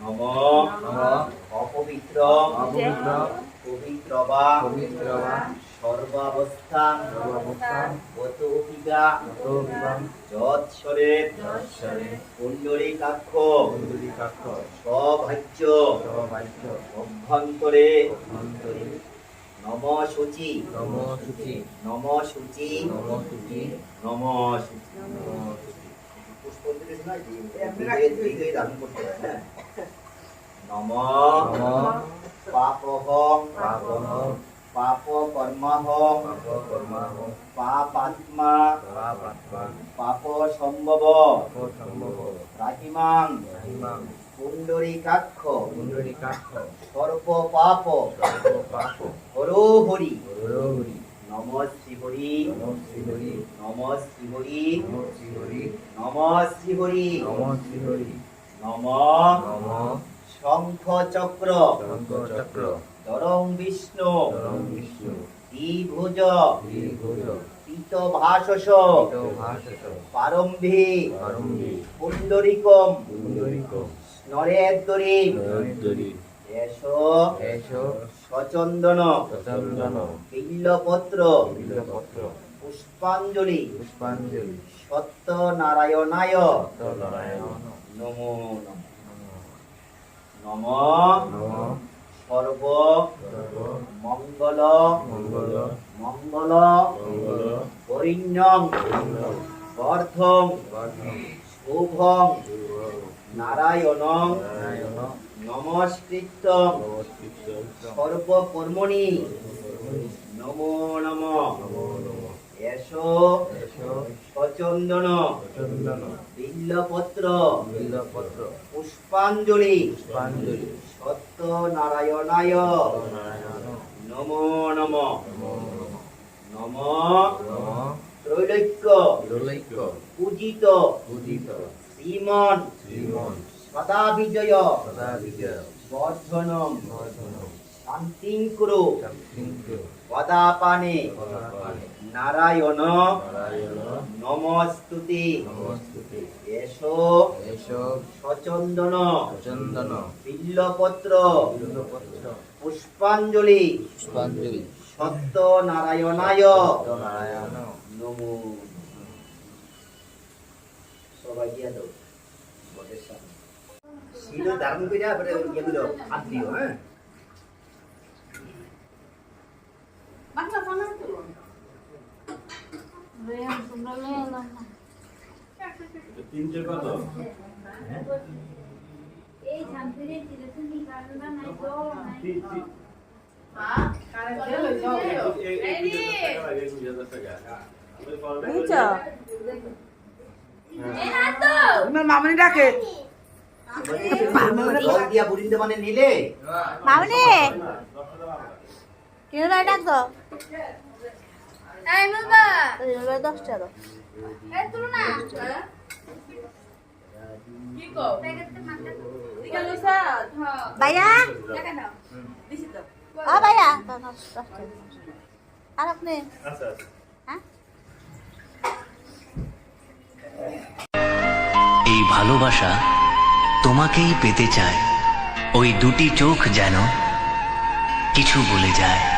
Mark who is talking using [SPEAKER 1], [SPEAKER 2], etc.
[SPEAKER 1] নম
[SPEAKER 2] নম
[SPEAKER 1] অপবিত্র পবিত্র বা
[SPEAKER 2] পবিত্র
[SPEAKER 1] সর্বাবস্থান গতোপিকা যৎসরে পুণ্ডরীকাক্ষ সভাজ্য অভ্যন্তরে নম শুচি
[SPEAKER 2] নম শুচি
[SPEAKER 1] নম শুচি
[SPEAKER 2] নম শুচি
[SPEAKER 1] নম শুচি
[SPEAKER 2] নম
[SPEAKER 1] পাপহং
[SPEAKER 2] পাপহং
[SPEAKER 1] পাপ কর্মাহং
[SPEAKER 2] পাপ
[SPEAKER 1] পাপাত্মা
[SPEAKER 2] পাপাত্মা
[SPEAKER 1] পাপ সম্ভব
[SPEAKER 2] পাপ
[SPEAKER 1] সর্ব পাপ
[SPEAKER 2] পাপ
[SPEAKER 1] হরি হরি নম শ্রী হরি
[SPEAKER 2] নম শ্রী হরি
[SPEAKER 1] নম শ্রী হরি
[SPEAKER 2] নম শ্রী হরি
[SPEAKER 1] নম শ্রী হরি
[SPEAKER 2] নম শ্রী হরি
[SPEAKER 1] নম
[SPEAKER 2] নম।
[SPEAKER 1] শঙ্খ চক্র
[SPEAKER 2] শঙ্খ চক্র
[SPEAKER 1] ধরং বিষ্ণু।
[SPEAKER 2] ধরম বিষ্ণু।
[SPEAKER 1] দ্বিভুজ।
[SPEAKER 2] দ্বিভুজ।
[SPEAKER 1] পিত ভাষস
[SPEAKER 2] পিত ভাষস
[SPEAKER 1] পারম্ভি
[SPEAKER 2] পারম্বি
[SPEAKER 1] পুণ্ডরিকম
[SPEAKER 2] পুণ্ডরিক
[SPEAKER 1] নরেদ্দরি
[SPEAKER 2] নরেন্দ্রী
[SPEAKER 1] এস
[SPEAKER 2] এস
[SPEAKER 1] সচন্দন।
[SPEAKER 2] প্রচন্দন
[SPEAKER 1] বিল্লপত্র।
[SPEAKER 2] বিল্লপত্র।
[SPEAKER 1] পুষ্পাঞ্জলি।
[SPEAKER 2] পুষ্পাঞ্জলি।
[SPEAKER 1] সত্য নারায়ণায়
[SPEAKER 2] নারায়ণ
[SPEAKER 1] নমো। নম।
[SPEAKER 2] নম।
[SPEAKER 1] সর্ব মঙ্গল।
[SPEAKER 2] মঙ্গল।
[SPEAKER 1] মঙ্গল।
[SPEAKER 2] মঙ্গল।
[SPEAKER 1] বরিণ্যং
[SPEAKER 2] পূর্ণ
[SPEAKER 1] বর্ধং
[SPEAKER 2] বর্ধম।
[SPEAKER 1] শুভং
[SPEAKER 2] শুভ
[SPEAKER 1] নারায়ণং
[SPEAKER 2] নারায়ণ
[SPEAKER 1] নমস্কৃত সর্বকর্মণি। নমো। নম এস
[SPEAKER 2] চন্দন
[SPEAKER 1] বিল্লপত্র
[SPEAKER 2] বিল্লপত্র।
[SPEAKER 1] পুষ্পাঞ্জলি
[SPEAKER 2] পুষ্পাঞ্জলি।
[SPEAKER 1] সত্য নারায়ণায়
[SPEAKER 2] নারায়ণ
[SPEAKER 1] নম। নমো
[SPEAKER 2] নম।
[SPEAKER 1] ত্রৈলোক্য
[SPEAKER 2] বিরলৈক্য
[SPEAKER 1] পূজিত
[SPEAKER 2] উদিত
[SPEAKER 1] শ্রীমন
[SPEAKER 2] শ্রীমন।
[SPEAKER 1] সদা বিজয়
[SPEAKER 2] সদা বিজয়
[SPEAKER 1] বর্ধনম।
[SPEAKER 2] বর্ধন
[SPEAKER 1] শান্তিং কুরু
[SPEAKER 2] শান্তিঙ্ক
[SPEAKER 1] পদাপানে।
[SPEAKER 2] পদাপানে।
[SPEAKER 1] নারায়ণ।
[SPEAKER 2] নারায়ণ।
[SPEAKER 1] নমস্তুতি। এসো।
[SPEAKER 2] এস।
[SPEAKER 1] সচন্দন।
[SPEAKER 2] চন্দন
[SPEAKER 1] বিল্লপত্র।
[SPEAKER 2] বিল্লপত্র।
[SPEAKER 1] পুষ্পাঞ্জলি।
[SPEAKER 2] পুষ্পাঞ্জলি।
[SPEAKER 1] সত্য নারায়ণায়
[SPEAKER 2] নারায়ণ
[SPEAKER 1] নমো। সবাই দিয়ে দাও শিল ধারণ করে দিও হ্যাঁ?
[SPEAKER 3] বুঝছ
[SPEAKER 4] তোমার মামনি ডাকে
[SPEAKER 1] মানে
[SPEAKER 3] মামনি কিনে ডাকতো
[SPEAKER 5] এই
[SPEAKER 3] ভাইয়া? ও ভাইয়া। আর আপনি?
[SPEAKER 6] আচ্ছা আচ্ছা
[SPEAKER 3] হ্যাঁ?
[SPEAKER 7] এই ভালোবাসা তোমাকেই পেতে চায়। ওই দুটি চোখ যেন কিছু বলে যায়।